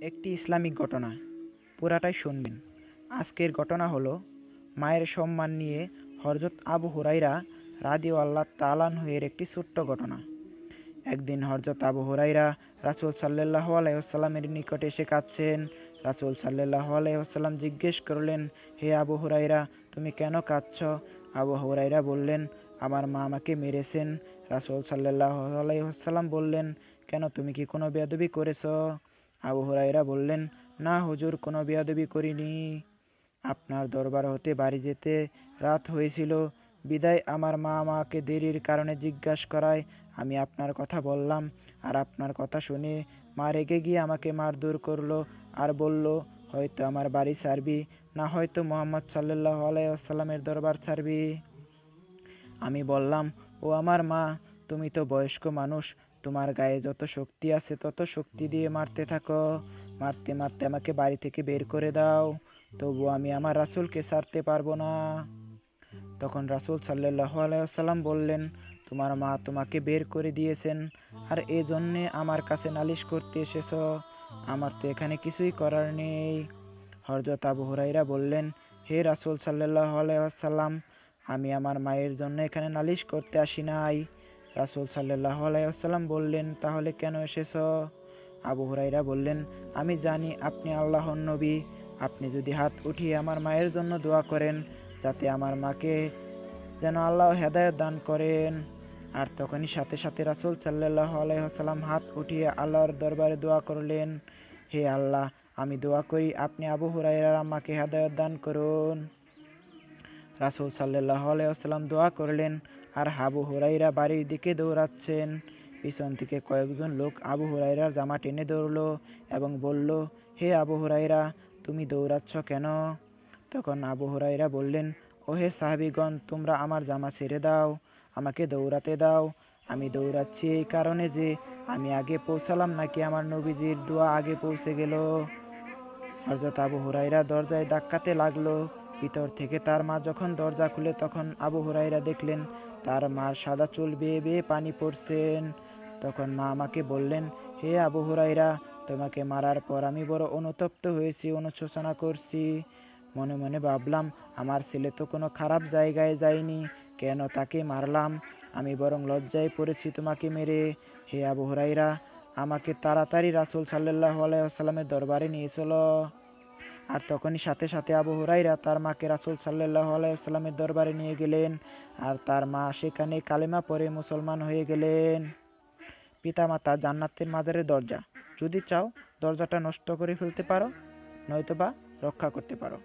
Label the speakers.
Speaker 1: একটি ইসলামিক ঘটনা। পুরাটাই শুনবেন। আজকের ঘটনা হলো, মায়ের সম্মান নিয়ে হযরত আবু হুরাইরা রাদিয়াল্লাহু তাআলার এর একটি ছোট্ট ঘটনা। একদিন হযরত আবু হুরাইরা রাসূল সাল্লাল্লাহু আলাইহি ওয়াসাল্লামের নিকটে এসে কাঁদছেন। রাসূল সাল্লাল্লাহু আলাইহি ওয়াসাল্লাম জিজ্ঞেস করলেন, হে আবু হুরাইরা তুমি কেন কাঁদছ? আবু হুরাইরা বললেন, আমার মা আমাকে মেরেছেন। রাসূল সাল্লাল্লাহু আলাইহি ওয়াসাল্লাম বললেন, কেন তুমি কি কোনো বেদবি করেছ? আবু হুরাইরা বললেন, না হুজুর, কোনো বেয়াদবি করিনি। আপনার দরবার হতে বাড়ি যেতে রাত হয়েছিল। বিদায় আমার মা আমাকে দেরির কারণে জিজ্ঞাসা করায়। আমি আপনার কথা বললাম আর আপনার কথা শুনে মা রেগে গিয়ে আমাকে মারধর করল আর বলল, হয়তো আমার বাড়ি ছাড়বি, না হয়তো মোহাম্মদ সাল্লাহ আলাইসাল্লামের দরবার ছাড়বি। আমি বললাম, ও আমার মা, তুমি তো বয়স্ক মানুষ তোমার গায়ে যত শক্তি আছে, তত শক্তি দিয়ে মারতে থাকো। মারতে মারতে আমাকে বাড়ি থেকে বের করে দাও। তবু আমি আমার রাসূলকে সারতে পারব না। তখন রাসূল সাল্লাল্লাহু আলাইহি ওয়াসাল্লাম বললেন, তোমার মা তোমাকে বের করে দিয়েছেন, আর এই জন্যে আমার কাছে নালিশ করতে এসেছ। আমার তো এখানে কিছুই করার নেই। হযরত আবু হুরাইরা বললেন, হে রাসূল সাল্লাল্লাহু আলাইহি ওয়াসাল্লাম, আমি আমার মায়ের জন্য এখানে নালিশ করতে আসি নাই। রাসূল সাল্লাহ আলাইহি ওয়াসাল্লাম বললেন, তাহলে কেন এসেছ? আবু হুরাইরা বললেন, আমি জানি আপনি আল্লাহর নবী। আপনি যদি হাত উঠিয়ে আমার মায়ের জন্য দোয়া করেন, যাতে আমার মাকে যেন আল্লাহ হেদায়ত দান করেন। আর তখনই সাথে সাথে রাসূল সাল্লাল্লাহু আলাইহি ওয়াসাল্লাম হাত উঠিয়ে আল্লাহর দরবারে দোয়া করলেন, হে আল্লাহ, আমি দোয়া করি, আপনি আবু হুরাইরার আম্মাকে হেদায়ত দান করুন। রাসূল সাল্লাল্লাহু আলাইহি ওয়াসাল্লাম দোয়া করলেন আর আবু হুরাইরা বাড়ির দিকে দৌড়াচ্ছেন। পিছন থেকে কয়েকজন লোক আবু হুরাইরার জামা টেনে ধরলো এবং বলল, হে আবু হুরাইরা, তুমি দৌড়াচ্ছ কেন? তখন আবু হুরাইরা বললেন ও হে সাহাবিগণ, তোমরা আমার জামা ছেড়ে দাও, আমাকে দৌড়াতে দাও। আমি দৌড়াচ্ছি এই কারণে যে আমি আগে পৌঁছালাম নাকি আমার নবীজির দোয়া আগে পৌঁছে গেল। হযরত আবু হুরাইরা দরজায় ধাক্কাতে লাগল। ভিতর থেকে তার মা যখন দরজা খুলে তখন আবু হুরাইরা দেখলেন, তার মার সাদা চুল বেয়ে বেয়ে পানি পড়ছেন তখন মা আমাকে বললেন, হে আবু হুরাইরা তোমাকে মারার পর আমি বড় অনুতপ্ত হয়েছি, অনুশোচনা করছি। মনে মনে ভাবলাম, আমার ছেলে তো কোনো খারাপ জায়গায় যায়নি, কেন তাকে মারলাম? আমি বরং লজ্জায় পড়েছি তোমাকে মেরে। হে আবু হুরাইরা আমাকে তাড়াতাড়ি রাসূল সাল্লাল্লাহু আলাইহি ওয়াসাল্লামের দরবারে নিয়ে চলো। আর তখনই সাথে সাথে আবু হুরাইরা তার মাকে রাসুল সাল্লাহ আলাইসাল্লামের দরবারে নিয়ে গেলেন আর তার মা সেখানে কালেমা পরে মুসলমান হয়ে গেলেন। পিতামাতা জান্নাতের মাজারের দরজা, যদি চাও দরজাটা নষ্ট করে ফেলতে পারো নয়তো বা রক্ষা করতে পারো।